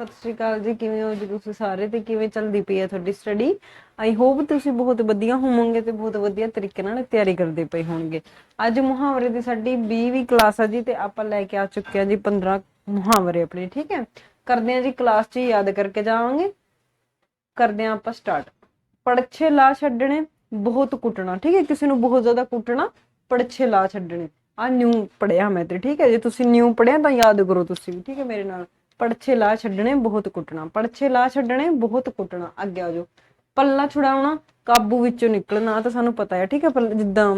ਸਤਿ ਸ਼੍ਰੀ ਅਕਾਲ ਜੀ, ਕਿਵੇਂ ਹੋ ਜੀ ਤੁਸੀਂ ਸਾਰੇ ਤੇ ਕਿਵੇਂ ਚੱਲਦੀ ਪਈ ਹੈ ਤੁਹਾਡੀ ਸਟੱਡੀ ਆਈ ਹੋਪ ਤੁਸੀਂ ਬਹੁਤ ਵਧੀਆ ਹੋਵੋਗੇ ਤੇ ਬਹੁਤ ਵਧੀਆ ਤਰੀਕੇ ਨਾਲ ਤਿਆਰੀ ਕਰਦੇ ਪਏ ਹੋਣਗੇ। ਅੱਜ ਮੁਹਾਵਰੇ ਦੀ ਸਾਡੀ 20ਵੀਂ ਕਲਾਸ ਆ ਜੀ ਤੇ ਆਪਾਂ ਲੈ ਕੇ ਆ ਚੁੱਕੇ ਆ ਜੀ 15 ਮੁਹਾਵਰੇ ਆਪਣੇ, ਠੀਕ ਹੈ? ਕਰਦੇ ਆ ਜੀ ਕਲਾਸ 'ਚ ਯਾਦ ਕਰਕੇ ਜਾਵਾਂਗੇ। ਕਰਦੇ ਆ ਆਪਾਂ ਸਟਾਰਟ ਪੜਛੇ ਲਾ ਛੱਡਣੇ, ਬਹੁਤ ਕੁੱਟਣਾ, ਠੀਕ ਹੈ? ਕਿਸੇ ਨੂੰ ਬਹੁਤ ਜ਼ਿਆਦਾ ਕੁੱਟਣਾ ਪੜਛੇ ਲਾ ਛੱਡਣੇ। ਆ ਨਿਊ ਪੜਿਆ ਮੈਂ ਤੇ, ਠੀਕ ਹੈ? ਜੇ ਤੁਸੀਂ ਨਿਊ ਪੜਿਆ ਤਾਂ ਯਾਦ ਕਰੋ ਤੁਸੀਂ ਵੀ, ਠੀਕ ਹੈ? ਮੇਰੇ ਨਾਲ। ਪੜਛੇ ਲਾ ਛੱਡਣੇ ਬਹੁਤ ਕੁੱਟਣਾ ਪੜਛੇ ਲਾ ਛੱਡਣੇ ਬਹੁਤ ਕੁੱਟਣਾ, ਅੱਗੇ ਆ ਪੱਲਾ ਛੁਡਾਉਣਾ, ਕਾਬੂ ਵਿੱਚੋਂ ਨਿਕਲਣਾ ਤਾਂ ਸਾਨੂੰ ਪਤਾ ਹੈ, ਠੀਕ ਹੈ ਜਿੱਦਾਂ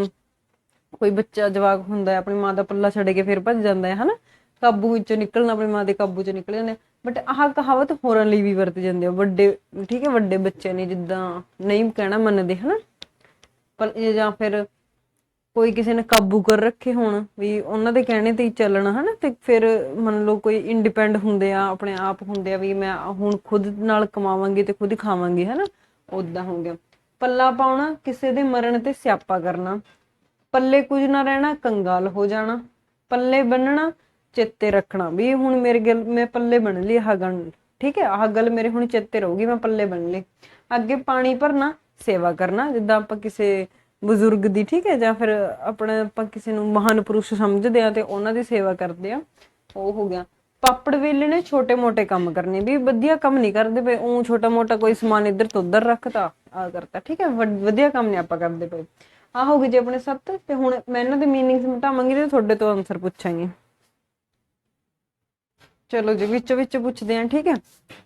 ਕੋਈ ਬੱਚਾ ਜਵਾਕ ਹੁੰਦਾ ਹੈ, ਆਪਣੀ ਮਾਂ ਦਾ ਪੱਲਾ ਛੱਡ ਕੇ ਫਿਰ ਭੱਜ ਜਾਂਦਾ ਹੈ, ਹਨਾ? ਕਾਬੂ ਵਿੱਚੋਂ ਨਿਕਲਣਾ, ਆਪਣੀ ਮਾਂ ਦੇ ਕਾਬੂ ਚੋਂ ਨਿਕਲ ਜਾਂਦੇ ਬਟ ਆਹ ਕਹਾਵਤ ਹੋਰਾਂ ਲਈ ਵੀ ਵਰਤ ਜਾਂਦੇ ਆ। ਵੱਡੇ, ਠੀਕ ਹੈ, ਵੱਡੇ ਬੱਚੇ ਨੇ ਜਿੱਦਾਂ ਨਹੀਂ ਕਹਿਣਾ ਮੰਨਦੇ, ਹਨਾ? ਪਰ ਜਾਂ ਫਿਰ ਕੋਈ ਕਿਸੇ ਨੇ ਕਾਬੂ ਕਰ ਰੱਖੇ ਹੋਣ ਵੀ ਉਹਨਾਂ ਦੇ ਕਹਿਣੇ ਤੇ ਹੀ ਚੱਲਣਾ ਹਨਾ ਤੇ ਫਿਰ ਮੰਨ ਲਓ ਕੋਈ ਇੰਡੀਪੈਂਡ ਹੁੰਦੇ ਆ, ਆਪਣੇ ਆਪ ਹੁੰਦੇ ਆ ਵੀ ਮੈਂ ਹੁਣ ਖੁਦ ਨਾਲ ਕਮਾਵਾਂਗੀ ਤੇ ਖੁਦ ਹੀ ਖਾਵਾਂਗੀ ਹਨਾ ਉਦਾਂ ਹੋ ਗਿਆ। ਪੱਲਾ ਪਾਉਣਾ, ਕਿਸੇ ਦੇ ਮਰਨ ਤੇ ਸਿਆਪਾ ਕਰਨਾ। ਪੱਲੇ ਕੁਝ ਨਾ ਰਹਿਣਾ, ਕੰਗਾਲ ਹੋ ਜਾਣਾ। ਪੱਲੇ ਬੰਨਣਾ, ਚੇਤੇ ਰੱਖਣਾ ਵੀ ਹੁਣ ਮੇਰੇ ਗੱਲ, ਮੈਂ ਪੱਲੇ ਬਣ ਲਈ ਆਹ ਗੱਲ। ਠੀਕ ਹੈ, ਆਹ ਗੱਲ ਮੇਰੇ ਹੁਣ ਚੇਤੇ ਰਹੂਗੀ, ਮੈਂ ਪੱਲੇ ਬਣ ਲਈ। ਅੱਗੇ ਪਾਣੀ ਭਰਨਾ, ਸੇਵਾ ਕਰਨਾ, ਜਿੱਦਾਂ ਆਪਾਂ ਕਿਸੇ ਬਜ਼ੁਰਗ ਦੀ, ਠੀਕ ਹੈ? ਜਾਂ ਫਿਰ ਆਪਣਾ ਆਪਾਂ ਕਿਸੇ ਨੂੰ ਮਹਾਨ ਪੁਰਸ਼ ਸਮਝਦੇ ਆ ਤੇ ਉਹਨਾਂ ਦੀ ਸੇਵਾ ਕਰਦੇ ਆ। ਉਹ ਹੋ ਗਿਆ। ਪਾਪੜ ਵੇਲਣੇ ਛੋਟੇ ਮੋਟੇ ਕੰਮ ਕਰਨੇ। ਵੀ ਵਧੀਆ ਕੰਮ ਨਹੀਂ ਕਰਦੇ ਪਏ। ਉਹ ਛੋਟਾ ਮੋਟਾ ਕੋਈ ਸਮਾਨ ਇੱਧਰ ਤੋਂ ਉੱਧਰ ਰੱਖਤਾ ਆ ਕਰਤਾ, ਠੀਕ ਹੈ? ਵਧੀਆ ਕੰਮ ਨਹੀਂ ਆਪਾਂ ਕਰਦੇ ਪਏ। ਆ ਹੋ ਗਏ ਜੀ ਆਪਣੇ ਸੱਤ। ਤੇ ਹੁਣ ਮੈਂ ਇਹਨਾਂ ਦੇ ਮੀਨਿੰਗਸ ਮਿਟਾਵਾਂਗੀ ਤੇ ਤੁਹਾਡੇ ਤੋਂ ਆਨਸਰ ਪੁੱਛਾਂਗੀ। ਚਲੋ ਜੀ, ਵਿੱਚ ਵਿੱਚ ਪੁੱਛਦੇ ਆਂ, ਠੀਕ ਹੈ?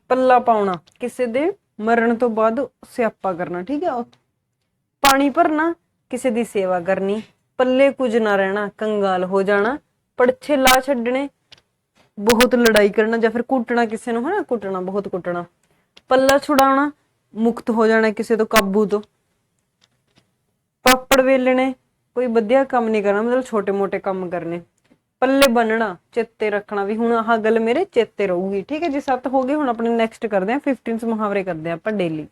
ਪੱਲਾ ਪਾਉਣਾ। ਕਿਸੇ ਦੇ ਮਰਨ ਤੋਂ ਬਾਅਦ ਸਿਆਪਾ ਕਰਨਾ, ਠੀਕ ਹੈ? ਪਾਣੀ ਭਰਨਾ ਕਿਸੇ ਦੀ ਸੇਵਾ ਕਰਨੀ, ਪੱਲੇ ਕੁਝ ਨਾ ਰਹਿਣਾ, ਕੰਗਾਲ ਹੋ ਜਾਣਾ, ਪੜਛੇ ਲਾ ਛੱਡਣੇ, ਬਹੁਤ ਲੜਾਈ ਕਰਨਾ ਜਾਂ ਫਿਰ ਕੁੱਟਣਾ ਕਿਸੇ ਨੂੰ, ਹਨਾ? ਕੁੱਟਣਾ, ਬਹੁਤ ਕੁੱਟਣਾ। ਪੱਲਾ ਛੁਡਾਉਣਾ, ਮੁਕਤ ਹੋ ਜਾਣਾ ਕਿਸੇ ਤੋਂ ਕਾਬੂ ਤੋਂ। ਪਾਪੜ ਵੇਲਣੇ, ਕੋਈ ਵਧੀਆ ਕੰਮ ਨਹੀਂ ਕਰਨਾ, ਮਤਲਬ ਛੋਟੇ-ਮੋਟੇ ਕੰਮ ਕਰਨੇ। ਪੱਲੇ ਬੰਨਣਾ, ਚੇਤੇ ਰੱਖਣਾ ਵੀ ਹੁਣ ਆਹ ਗੱਲ ਮੇਰੇ ਚੇਤੇ ਰਹੂਗੀ, ਠੀਕ ਹੈ ਜੀ? ਸੱਤ ਹੋ ਗਏ, ਹੁਣ ਆਪਣੇ ਨੈਕਸਟ ਕਰਦੇ ਆਂ 15 ਮੁਹਾਵਰੇ ਕਰਦੇ ਆਂ ਆਪਾਂ ਡੇਲੀ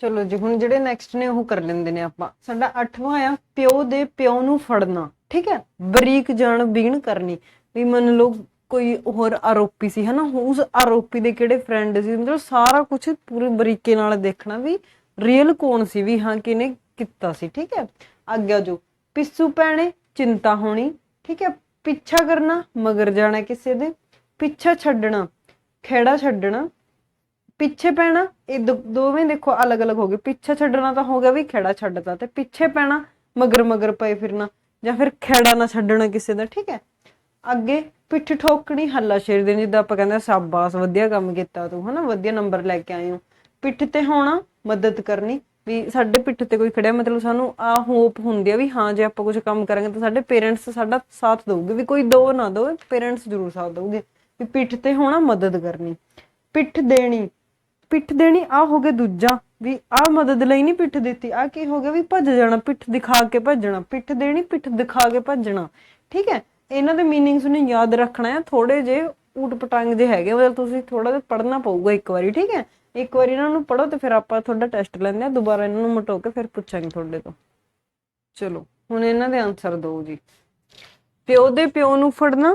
ਚਲੋ ਜੀ, ਹੁਣ ਜਿਹੜੇ ਨੈਕਸਟ ਨੇ ਉਹ ਕਰ ਲੈਂਦੇ ਨੇ ਆਪਾਂ। ਸਾਡਾ 8ਵਾਂ ਆ, ਪਿਓ ਦੇ ਪਿਓ ਨੂੰ ਫੜਨਾ, ਠੀਕ ਹੈ? ਬਰੀਕ ਜਾਣ ਬੀਣ ਕਰਨੀ। ਵੀ ਮੰਨ ਲਓ ਕੋਈ ਹੋਰ ਆਰੋਪੀ ਸੀ, ਹਨਾ? ਉਸ ਆਰੋਪੀ ਦੇ ਕਿਹੜੇ ਫਰੈਂਡ ਸੀ? ਮਤਲਬ ਸਾਰਾ ਕੁਝ ਪੂਰੇ ਬਰੀਕੇ ਨਾਲ ਦੇਖਣਾ ਵੀ ਰੀਅਲ ਕੌਣ ਸੀ? ਵੀ ਹਾਂ ਕਿਨੇ ਕੀਤਾ ਸੀ, ਠੀਕ ਹੈ? ਅੱਗੇ ਜੋ ਪਿੱਸੂ ਪੈਣੇ ਚਿੰਤਾ ਹੋਣੀ, ਠੀਕ ਹੈ? ਪਿੱਛਾ ਕਰਨਾ, ਮਗਰ ਜਾਣਾ ਕਿਸੇ ਦੇ। ਪਿੱਛਾ ਛੱਡਣਾ, ਖੇੜਾ ਛੱਡਣਾ ਪਿੱਛੇ ਪੈਣਾ, ਇਹ ਦੋ- ਦੋਵੇਂ ਦੇਖੋ ਅਲੱਗ-ਅਲੱਗ ਹੋ ਗਏ। ਪਿੱਛੇ ਛੱਡਣਾ ਤਾਂ ਹੋ ਗਿਆ ਵੀ ਖੇੜਾ ਛੱਡਦਾ ਤੇ ਪਿੱਛੇ ਪੈਣਾ, ਮਗਰ ਮਗਰ ਪਏ ਫਿਰਨਾ ਜਾਂ ਫਿਰ ਖੇੜਾ ਨਾ ਛੱਡਣਾ ਕਿਸੇ ਦਾ, ਠੀਕ ਹੈ? ਅੱਗੇ ਪਿੱਠ ਠੋਕਣੀ, ਹੱਲਾ ਸ਼ੇਰ ਦੇਣੀ, ਜਿੱਦਾਂ ਆਪਾਂ ਕਹਿੰਦੇ ਸ਼ਾਬਾਸ਼, ਵਧੀਆ ਕੰਮ ਕੀਤਾ ਤੂੰ, ਹਨਾ? ਵਧੀਆ ਨੰਬਰ ਲੈ ਕੇ ਆਏ ਹੋ। ਪਿੱਠ ਤੇ ਹੋਣਾ, ਮਦਦ ਕਰਨੀ, ਵੀ ਸਾਡੇ ਪਿੱਠ ਤੇ ਕੋਈ ਖੜਿਆ, ਮਤਲਬ ਸਾਨੂੰ ਆ ਹੋਪ ਹੁੰਦੀ ਆ ਵੀ ਹਾਂ, ਜੇ ਆਪਾਂ ਕੁਝ ਕੰਮ ਕਰਾਂਗੇ ਤਾਂ ਸਾਡੇ ਪੇਰੈਂਟਸ ਸਾਡਾ ਸਾਥ ਦੇਊਗੇ, ਵੀ ਕੋਈ ਦੋ ਨਾ ਦੋ ਪੇਰੈਂਟਸ ਜ਼ਰੂਰ ਸਾਥ ਦੇਊਗੇ। ਵੀ ਪਿੱਠ ਤੇ ਹੋਣਾ, ਮਦਦ ਕਰਨੀ। ਪਿੱਠ ਦੇਣੀ ਪਿੱਠ ਦੇਣੀ ਆ ਹੋ ਗਿਆ ਦੂਜਾ, ਵੀ ਆ ਮਦਦ ਲਈ ਨਹੀਂ ਪਿੱਠ ਦਿੱਤੀ ਆ ਕੀ ਹੋ ਗਿਆ ਵੀ ਭੱਜ ਜਾਣਾ, ਪਿੱਠ ਦਿਖਾ ਕੇ ਭੱਜਣਾ, ਪਿੱਠ ਦੇਣੀ ਪਿੱਠ ਦਿਖਾ ਕੇ ਭੱਜਣਾ। ਠੀਕ ਹੈ, ਇਹਨਾਂ ਦੇ ਮੀਨਿੰਗਸ ਨੂੰ ਯਾਦ ਰੱਖਣਾ ਹੈ ਥੋੜੇ ਜੇ ਊਟ ਪਟਾਂਗ ਜੇ ਹੈਗੇ, ਮਤਲਬ ਤੁਸੀਂ ਥੋੜਾ ਜਿਹਾ ਪੜ੍ਹਨਾ ਪਊਗਾ ਇੱਕ ਵਾਰੀ, ਠੀਕ ਹੈ? ਇੱਕ ਵਾਰੀ ਇਹਨਾਂ ਨੂੰ ਪੜੋ ਤੇ ਫਿਰ ਆਪਾਂ ਤੁਹਾਡਾ ਟੈਸਟ ਲੈਂਦੇ ਆ ਦੁਬਾਰਾ ਇਹਨਾਂ ਨੂੰ ਮਟੋ ਕੇ ਫਿਰ ਪੁੱਛਾਂਗੇ ਤੁਹਾਡੇ ਤੋਂ। ਚਲੋ, ਹੁਣ ਇਹਨਾਂ ਦੇ ਆਨਸਰ ਦਿਓ ਜੀ। ਪਿਓ ਦੇ ਪਿਓ ਨੂੰ ਫੜਨਾ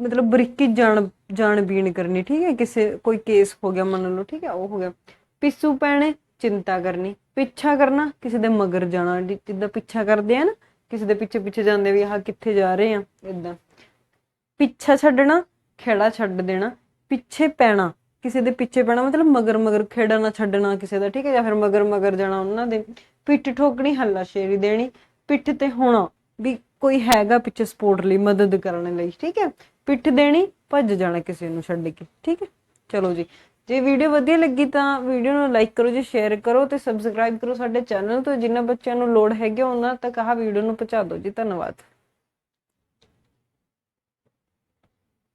ਮਤਲਬ ਬਰੀਕੀ ਜਾਣ ਜਾਣ ਬੀਣ ਕਰਨੀ, ਠੀਕ ਹੈ? ਕਿਸੇ, ਕੋਈ ਕੇਸ ਹੋ ਗਿਆ ਮੰਨ ਲਓ, ਠੀਕ ਹੈ? ਉਹ ਹੋ ਗਿਆ। ਪਿੱਸੂ ਪੈਣੇ, ਚਿੰਤਾ ਕਰਨੀ। ਪਿੱਛਾ ਕਰਨਾ, ਕਿਸੇ ਦੇ ਮਗਰ ਜਾਣਾ। ਜਿੱਦਾਂ ਪਿੱਛਾ ਕਰਦੇ ਆ ਨਾ, ਕਿਸੇ ਦੇ ਪਿੱਛੇ ਪਿੱਛੇ ਜਾਂਦੇ ਵੀ ਆਹ ਕਿੱਥੇ ਜਾ ਰਹੇ ਆ ਇਦਾਂ ਪਿੱਛਾ ਛੱਡਣਾ, ਖੇੜਾ ਛੱਡ ਦੇਣਾ। ਪਿੱਛੇ ਪੈਣਾ, ਕਿਸੇ ਦੇ ਪਿੱਛੇ ਪੈਣਾ, ਮਤਲਬ ਮਗਰ ਮਗਰ ਖੇੜਾ ਨਾ ਛੱਡਣਾ ਕਿਸੇ ਦਾ, ਠੀਕ ਹੈ? ਜਾਂ ਫਿਰ ਮਗਰ ਮਗਰ ਜਾਣਾ ਉਹਨਾਂ ਦੇ। ਪਿੱਠ ਠੋਕਣੀ, ਹੱਲਾ ਸ਼ੇਰੀ ਦੇਣੀ। ਪਿੱਠ ਤੇ ਹੋਣਾ। ਵੀ ਕੋਈ ਹੈਗਾ ਪਿੱਛੇ ਸਪੋਰਟ ਲਈ ਮਦਦ ਕਰਨ ਲਈ, ਠੀਕ ਹੈ? ਪਿੱਠ ਦੇਣੀ, ਭੱਜ ਜਾਣਾ ਕਿਸੇ ਨੂੰ ਛੱਡ ਕੇ, ਠੀਕ ਹੈ? ਚਲੋ ਜੀ, ਜੇ ਵੀਡੀਓ ਵਧੀਆ ਲੱਗੀ ਤਾਂ ਵੀਡੀਓ ਨੂੰ ਲਾਈਕ ਕਰੋ ਜੀ, ਸ਼ੇਅਰ ਕਰੋ ਤੇ ਸਬਸਕ੍ਰਾਈਬ ਕਰੋ ਸਾਡੇ ਚੈਨਲ ਤੋਂ ਜਿਨ੍ਹਾਂ ਬੱਚਿਆਂ ਨੂੰ ਲੋੜ ਹੈਗੀ ਉਹਨਾਂ ਤੱਕ ਆਹ ਵੀਡੀਓ ਨੂੰ ਪਹੁੰਚਾ ਦਿਓ ਜੀ, ਧੰਨਵਾਦ।